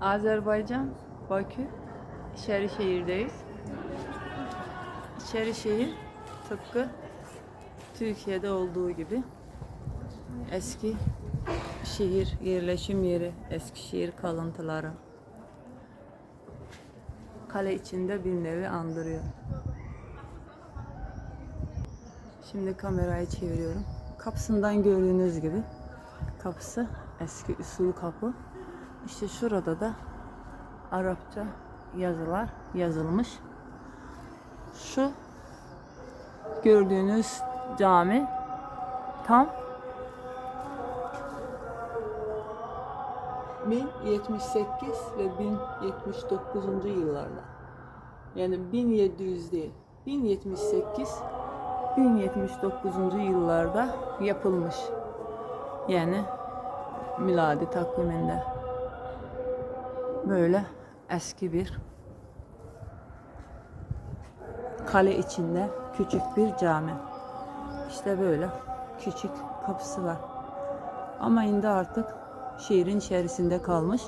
Azerbaycan, Bakü, Şerişehir'deyiz. Şerişehir tıpkı Türkiye'de olduğu gibi eski şehir yerleşim yeri, Eskişehir kalıntıları. Kale içinde bir nevi andırıyor. Şimdi kamerayı çeviriyorum. Kapısından gördüğünüz gibi kapısı eski usul kapı. İşte şurada da Arapça yazılar yazılmış. Şu gördüğünüz cami tam 1078 ve 1079. yıllarda. Yani 1700 değil. 1078 1079. yıllarda yapılmış. Yani miladi takviminde. Böyle eski bir kale içinde küçük bir cami. İşte böyle küçük kapısı var. Ama indi artık şehrin içerisinde kalmış.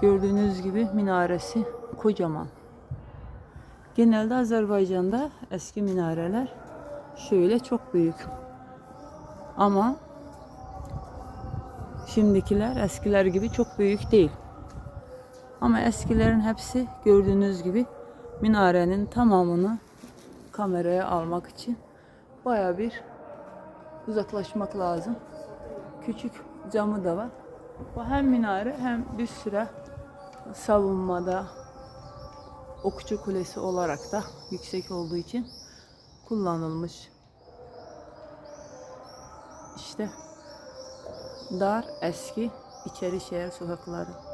Gördüğünüz gibi minaresi kocaman. Genelde Azerbaycan'da eski minareler şöyle çok büyük. Ama şimdikiler eskiler gibi çok büyük değil. Ama eskilerin hepsi gördüğünüz gibi minarenin tamamını kameraya almak için baya bir uzaklaşmak lazım. Küçük camı da var. Bu hem minare hem bir süre savunmada okçu kulesi olarak da yüksek olduğu için kullanılmış. İşte dar eski içeri şehir sokakları.